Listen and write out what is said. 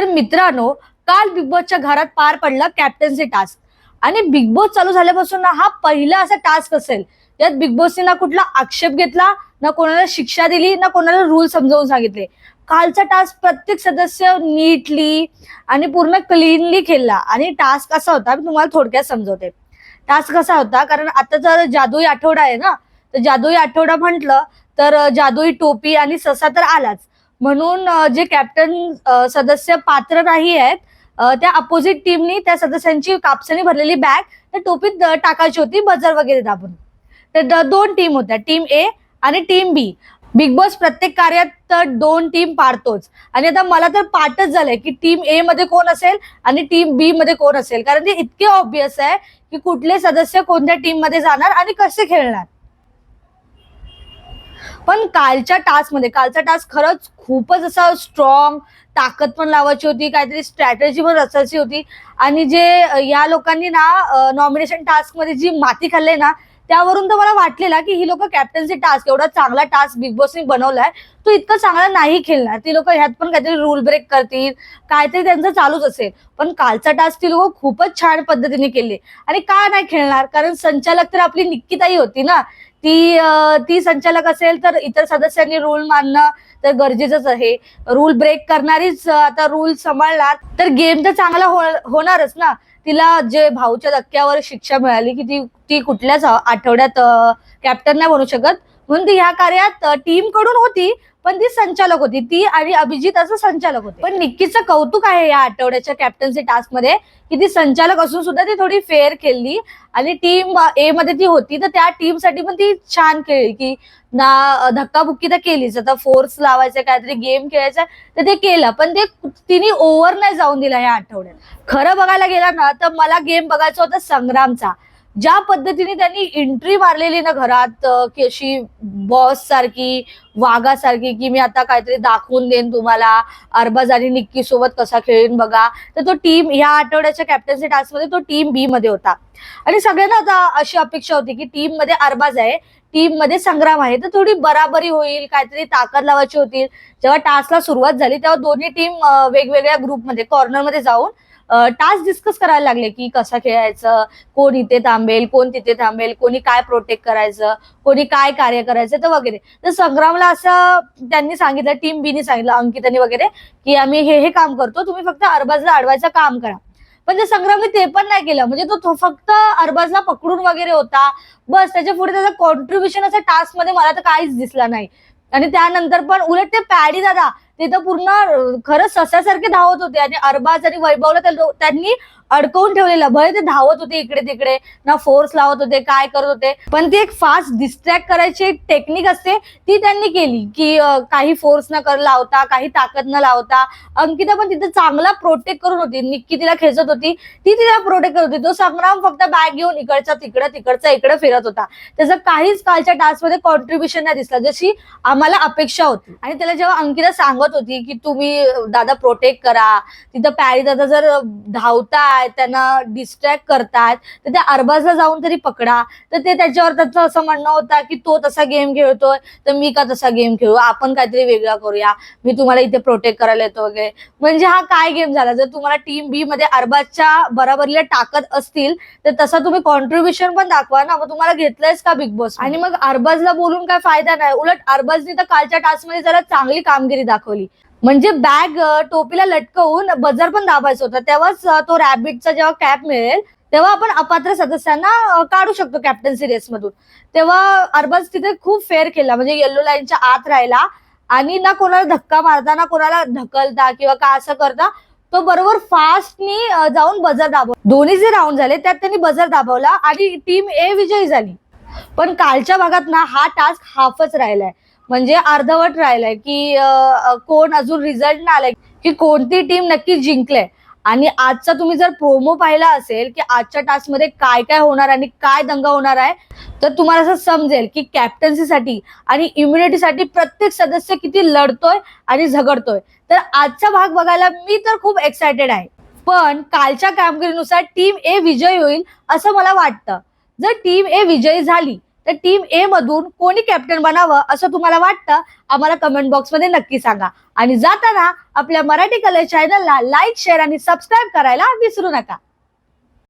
तर मित्रांनो काल बिग बॉसच्या घरात पार पडला कॅप्टन्सी टास्क आणि बिग बॉस चालू झाल्यापासून ना हा पहिला असा टास्क असेल. त्यात बिग बॉसने ना कुठला आक्षेप घेतला ना कोणाला शिक्षा दिली ना कोणाला रूल समजावून सांगितले. कालचा टास्क प्रत्येक सदस्य नीटली आणि पूर्ण क्लीनली खेळला. आणि टास्क असा होता मी तुम्हाला थोडक्यात समजवते. टास्क कसा होता कारण आता जर जादुई आठवडा आहे ना तर जादुई आठवडा म्हटलं तर जादुई टोपी आणि ससा तर आलाच. म्हणून जे कॅप्टन सदस्य पात्र नाही आहेत त्या अपोजिट टीमनी त्या सदस्यांची कापसाने भरलेली बॅग त्या टोपीत टाकायची होती बजर वगैरे दाबून. तर द- दोन टीम होत्या टीम ए आणि टीम बी बिग बॉस प्रत्येक कार्यात तर दोन टीम पाडतोच. आणि आता मला तर पाठच झालंय की टीम ए मध्ये कोण असेल आणि टीम बी मध्ये कोण असेल. कारण ते इतके ऑब्विस आहे की कुठले सदस्य कोणत्या टीममध्ये जाणार आणि कसे खेळणार. पण कालच्या टास्कमध्ये कालचा टास्क खरंच खूपच असा स्ट्रॉंग ताकद पण लावायची होती काहीतरी स्ट्रॅटेजी पण रचायची होती. आणि जे या लोकांनी ना नॉमिनेशन टास्कमध्ये जी माती खाल्ली ना त्यावरून तर मला वाटलेला की ही लोक कॅप्टन्सी टास्क एवढा चांगला टास्क बिग बॉसने बनवलाय तो इतका चांगला नाही खेळणार. ती लोक ह्यात पण काहीतरी रूल ब्रेक करतील काहीतरी त्यांचं चालूच असेल. पण कालचा टास्क ती लोक खूपच छान पद्धतीने केले. आणि का नाही खेळणार? कारण संचालक तर आपली निक्कीताई होती ना. ती ती संचालक असेल तर इतर सदस्यांनी रूल मानणं तर गरजेचंच आहे. रूल ब्रेक करणारीच आता रूल सांभाळणार तर गेम तर चांगला हो- होणारच ना. तिला जे भाऊच्या धक्क्यावर शिक्षा मिळाली की ती ती कुठल्याच आठवड्यात कॅप्टन नाही बनू शकत. म्हणून ती ह्या कार्यात टीमकडून होती पण ती संचालक होती. ती आणि अभिजित असं संचालक होते. पण निक्कीचं कौतुक आहे या आठवड्याच्या कॅप्टन्सी टास्कमध्ये की ती संचालक असून सुद्धा ती थोडी फेअर खेळली. आणि टीम ए मध्ये ती होती तर त्या टीमसाठी पण ती छान खेळली की ना धक्काबुक्की तर केलीच. आता फोर्स लावायचं काहीतरी गेम खेळायचा तर ते केलं. पण ते तिने ओव्हर नाही जाऊन दिला या आठवड्यात. खरं बघायला गेला ना तर मला गेम बघायचा होता संग्रामचा. ज्या पद्धतीने त्यांनी एंट्री मारलेली ना घरात की अशी बॉस सारखी वाघासारखी की मी आता काहीतरी दाखवून देईन तुम्हाला अरबाज आणि निक्की सोबत कसा खेळीन बघा. तर तो टीम या आठवड्याच्या कॅप्टन्सी टास्कमध्ये तो टीम बी मध्ये होता. आणि सगळ्यांना आता अशी अपेक्षा होती की टीममध्ये अरबाज आहे टीममध्ये संग्राम आहे तर थोडी बराबरी होईल काहीतरी ताकद लावायची होती. जेव्हा टास्कला सुरुवात झाली तेव्हा दोन्ही टीम वेगवेगळ्या ग्रुपमध्ये कॉर्नरमध्ये जाऊन टास्क डिस्कस करायला लागले की कसा खेळायचं कोण इथे थांबेल कोण तिथे थांबेल कोणी काय प्रोटेक्ट करायचं कोणी काय कार्य करायचं तर वगैरे. तर संग्रामला असं त्यांनी सांगितलं टीम बीने सांगितलं अंकिताने वगैरे की आम्ही हे हे काम करतो तुम्ही फक्त अरबाजला अडवायचं काम करा. पण ते संग्रामने ते पण नाही केलं. म्हणजे तो तो फक्त अरबाजला पकडून वगैरे होता. बस त्याच्या पुढे त्याचा कॉन्ट्रीब्युशन असं टास्कमध्ये मला तर काहीच दिसला नाही. आणि त्यानंतर पण उलट ते पॅडी दादा ते तर पूर्ण खरंच सस्यासारखे धावत होते आणि अरबाज आणि वैभवला त्या त्यांनी अडकवून ठेवलेलं. भले ते धावत होते इकडे तिकडे ना फोर्स लावत होते काय करत होते पण ती एक फास्ट डिस्ट्रॅक्ट करायची एक टेक्निक असते ती त्यांनी केली की काही फोर्स न कर लावता काही ताकद न लावता अंकिता पण तिथे चांगला प्रोटेक्ट करून होती. निक्की तिला खेचत होती. ती तिला प्रोटेक्ट करत होती. तो संग्राम फक्त बॅग घेऊन इकडचा तिकडं तिकडचा इकडे फिरत होता. त्याचं काहीच कालच्या टास्कमध्ये कॉन्ट्रीब्युशन नाही दिसला. जशी आम्हाला अपेक्षा होती. आणि त्याला जेव्हा अंकिता सांगत होती की तुम्ही दादा प्रोटेक्ट करा. तिथं पॅरी दादा जर धावता धावताय त्यांना डिस्ट्रॅक्ट करतायत तर त्या अरबाजला जाऊन तरी पकडा. तर ते त्याच्यावर त्याचं असं म्हणणं होतं की तो तसा गेम खेळतोय तर मी का तसा गेम खेळू? आपण काहीतरी वेगळा करूया. मी तुम्हाला इथे प्रोटेक्ट करायला येतो वगैरे. म्हणजे हा काय गेम झाला? जर तुम्हाला टीम बी मध्ये अरबाजच्या बराबरीला टाकत असतील तर तसा तुम्ही कॉन्ट्रीब्युशन पण दाखवा ना. मग तुम्हाला घेतलंयच का बिग बॉस आणि मग अरबाजला बोलून काय फायदा नाही. उलट अरबाजने तर कालच्या टास्कमध्ये जरा चांगली कामगिरी दाखवली. म्हणजे बॅग टोपीला लटकवून बजर पण दाबायचं होतं. तेव्हाच तो रॅबिटचा जेव्हा कॅप मिळेल तेव्हा आपण अपात्र सदस्यांना काढू शकतो कॅप्टन्सी रेस मधून. तेव्हा अरबाज तिथे खूप फेअर केला. म्हणजे येल्लो लाईनच्या आत राहिला आणि ना कोणाला धक्का मारता ना कोणाला ढकलता किंवा का असं करता तो बरोबर फास्टनी जाऊन बजर दाबव दोन्ही जे राऊंड झाले त्यात त्यांनी बजर दाबवला आणि टीम ए विजयी झाली. पण कालच्या भागात ना हा टास्क हाफच राहिलाय. म्हणजे अर्धवट राहिलाय की कोण अजून रिझल्ट नाही आलाय की कोणती टीम नक्की जिंकले आणि आजचा तुम्ही जर प्रोमो पाहिला असेल की आजच्या टास्कमध्ये काय काय होणार आणि काय दंगा होणार आहे तर तुम्हाला असं समजेल की कॅप्टन्सीसाठी आणि इम्युनिटीसाठी प्रत्येक सदस्य किती लढतोय आणि झगडतोय. तर आजचा भाग बघायला मी तर खूप एक्सायटेड आहे. पण कालच्या कामगिरीनुसार टीम ए विजयी होईल असं मला वाटतं. जर टीम ए विजयी झाली तर टीम ए मधून कोणी कॅप्टन बनावं असं तुम्हाला वाटतं आम्हाला कमेंट बॉक्समध्ये नक्की सांगा. आणि जाताना आपल्या मराठी कलर चॅनलला लाईक शेअर आणि सबस्क्राईब करायला विसरू नका.